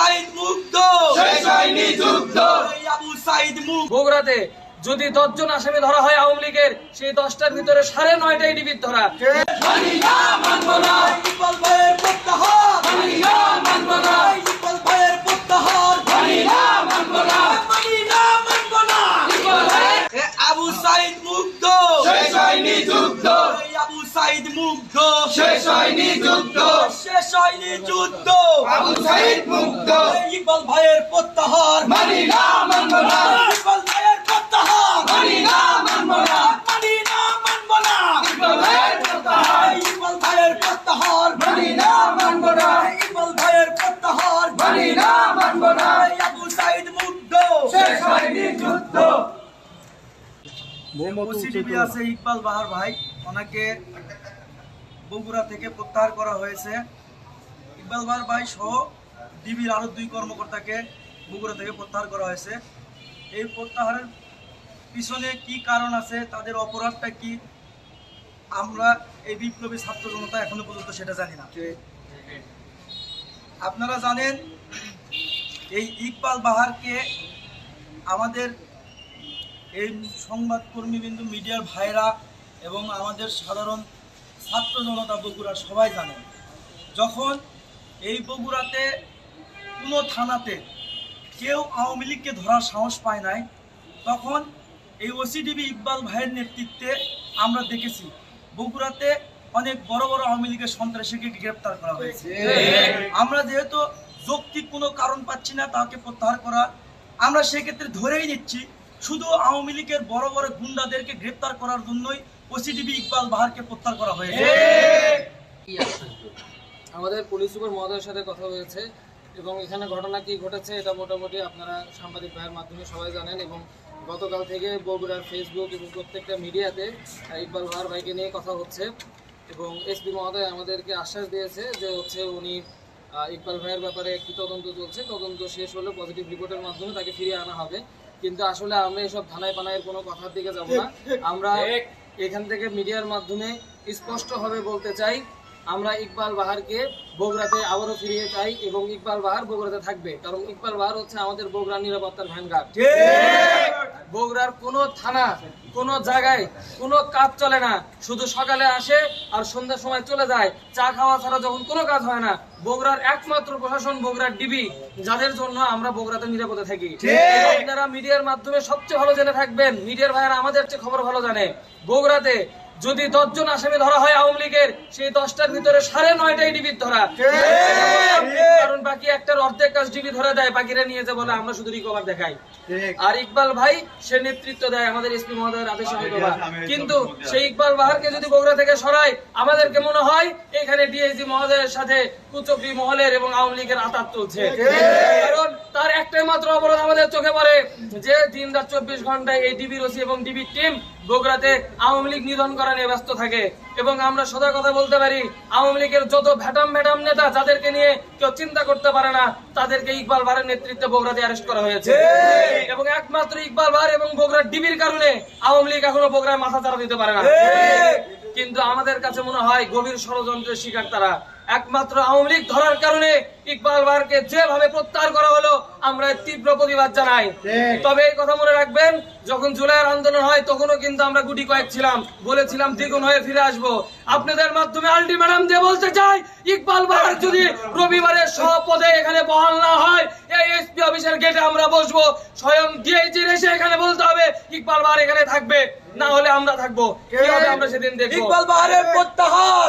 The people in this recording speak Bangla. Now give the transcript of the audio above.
সাইদ আবু সাইদ বগুড়াতে যদি দশজন আসামি ধরা হয় আওয়ামী লীগের সেই দশটার ভিতরে সাড়ে নয়টাই ডিবির ধরা। মানি না মানব না আবু সাইদ মুগ্ধ। শেষ হয়নি যুদ্ধ। শেষ হয়নি যুদ্ধ। আবু সাইদ মুক্ত এই ইকবাল ভাইয়ের প্রত্যাহার। মানি না মানব না। ইকবাল ভাইয়ের প্রত্যাহার। মানি না মানব না। মানি না মানব না। ইকবাল ভাইয়ের প্রত্যাহার। ইকবাল ভাইয়ের প্রত্যাহার। মানি না মানব না। ইকবাল ভাইয়ের প্রত্যাহার। মানি না মানব না। আবু সাইদ মুগ্ধ। শেষ হয়নি যুদ্ধ। আছে ইকবাল বাহার ভাই। ওনাকে বগুড়া থেকে প্রত্যাহার করা হয়েছে। ইকবাল বাহার ভাই সহ ডিবির আরও দুই কর্মকর্তাকে বগুড়া থেকে প্রত্যাহার করা হয়েছে। এই প্রত্যাহারের পিছনে কি কারণ আছে তাদের অপরাধটা কি আমরা এই বিপ্লবী ছাত্র জনতা এখনও পর্যন্ত সেটা জানি না। আপনারা জানেন এই ইকবাল বাহারকে আমাদের এই সংবাদকর্মী বিন্দু মিডিয়ার ভাইরা এবং আমাদের সাধারণ ছাত্র জনতা বগুড়া সবাই জানেন যখন এই বগুড়াতে কোনো থানাতে কেউ আওয়ামী লীগকে ধরার সাহস পায় নাই, তখন এই ওসিডিবি ইকবাল ভাইয়ের নেতৃত্বে আমরা দেখেছি বগুড়াতে অনেক বড় বড় আওয়ামী লীগের সন্ত্রাসীকে গ্রেপ্তার করা হয়েছে। আমরা যেহেতু যৌক্তিক কোনো কারণ পাচ্ছি না তাকে প্রত্যাহার করা, আমরা সেক্ষেত্রে ধরেই নিচ্ছি, শুধু আওয়ামী লীগের বড় বড় গুন্ডাদেরকে গ্রেপ্তার করার জন্যই ওসিডিবি ইকবাল বাহারকে প্রত্যাহার করা হয়েছে। আমাদের পুলিশ সুপার মহোদয়ের সাথে কথা হয়েছে এবং এখানে ঘটনা কি ঘটেছে এটা মোটামুটি আপনারা সাংবাদিক ভাইয়ের মাধ্যমে সবাই জানেন এবং গতকাল থেকে বগুড়ার ফেসবুক এবং প্রত্যেকটা মিডিয়াতে ইকবাল ভার ভাইকে নিয়ে কথা হচ্ছে এবং এসপি মহোদয় আমাদেরকে আশ্বাস দিয়েছে যে হচ্ছে উনি ইকবাল ভাইয়ের ব্যাপারে একটি তদন্ত চলছে। তদন্ত শেষ হলে পজিটিভ রিপোর্টের মাধ্যমে তাকে ফিরিয়ে আনা হবে। কিন্তু আসলে আমরা এসব থানায় পানায়ের কোনো কথার দিকে যাব না। আমরা এখান থেকে মিডিয়ার মাধ্যমে স্পষ্টভাবে বলতে চাই আমরা ইকবাল বাহারকে বগুড়াতে আবারও ফিরিয়ে চাই এবং ইকবাল বাহার বগুড়াতে থাকবে। কারণ ইকবাল বাহার হচ্ছে আমাদের বগুড়ার নিরাপত্তার ভ্যানগার্ড বগুড়ার কোনো থানা কোনো জায়গায় কোনো কাজ চলে না। শুধু সকালে আসে আর সন্ধ্যার সময় চলে যায়। চা খাওয়া ছাড়া যখন কোনো কাজ হয় না। বগুড়ার একমাত্র প্রশাসন বগুড়ার ডিবি। যাদের জন্য আমরা বগুড়াতে নিরাপদে থাকি। আপনারা মিডিয়ার মাধ্যমে সবচেয়ে ভালো জেনে থাকবেন। মিডিয়ার ভাইয়েরা আমাদের চেয়ে খবর ভালো জানে। বগুড়াতে যদি দশজন আসামি ধরা হয় আওয়ামী লীগের সেই দশটার ভিতরে সাড়ে নয়টাই ডিবির ধরা। কারণ বাকি একটার অর্ধেক কাজ ডিবি ধরে দেয় বাকিরা নিয়ে যে বলে আমরা শুধু রিকভার দেখাই। আর ইকবাল ভাই সে নেতৃত্ব দেয় আমাদের এসপি মহোদয়ের আদেশে কিন্তু সেই ইকবাল বাহারকে যদি বগুড়া থেকে সরায় আমাদেরকে মনে হয় এখানে ডিএসি মহোদয়ের সাথে কুচক্রি মহলের এবং আওয়ামী লীগের আতাত চলছে। কারণ তার একটাই মাত্র অপরাধ আমাদের চোখে পড়ে যে দিন রাত চব্বিশ ঘন্টায় এই ডিবির ওসি এবং ডিবির টিম বগুড়াতে আওয়ামী লীগ নিধন করা নিয়ে ব্যস্ত থাকে এবং আমরা সদা কথা বলতে পারি আওয়ামী লীগের যত ভ্যাটাম ভ্যাটাম নেতা যাদেরকে নিয়ে কেউ চিন্তা করতে পারে না তাদেরকে ইকবাল বারের নেতৃত্বে বগুড়াতে অ্যারেস্ট করা হয়েছে। এবং একমাত্র ইকবাল বার এবং বগুড়ার ডিবির কারণে আওয়ামী লীগ এখনও বগুড়ায় মাথা চারা দিতে পারে না। কিন্তু আমাদের কাছে মনে হয় গভীর ষড়যন্ত্রের শিকার তারা। একমাত্র আওয়ামী লীগ ধরার কারণে ইকবাল বারকে যেভাবে প্রত্যাহার করা হলো আমরা তীব্র প্রতিবাদ জানাই। তবে এই কথা মনে রাখবেন যখন জুলাইয়ের আন্দোলন হয় তখনও কিন্তু আমরা গুটি কয়েক ছিলাম। বলেছিলাম দ্বিগুণ হয়ে ফিরে আসব। আপনাদের মাধ্যমে আলটিমেটাম দিয়ে বলতে চাই ইকবাল বাহার যদি রবিবারের সব পদে এখানে বহাল না হয় এই এসপি অফিসের গেটে আমরা বসবো। স্বয়ং ডিআইজির এসে এখানে বলতে হবে ইকবাল বাহার এখানে থাকবে না হলে আমরা থাকব। কি হবে আমরা সেদিন দেখব। ইকবাল বাহারের প্রত্যাহার।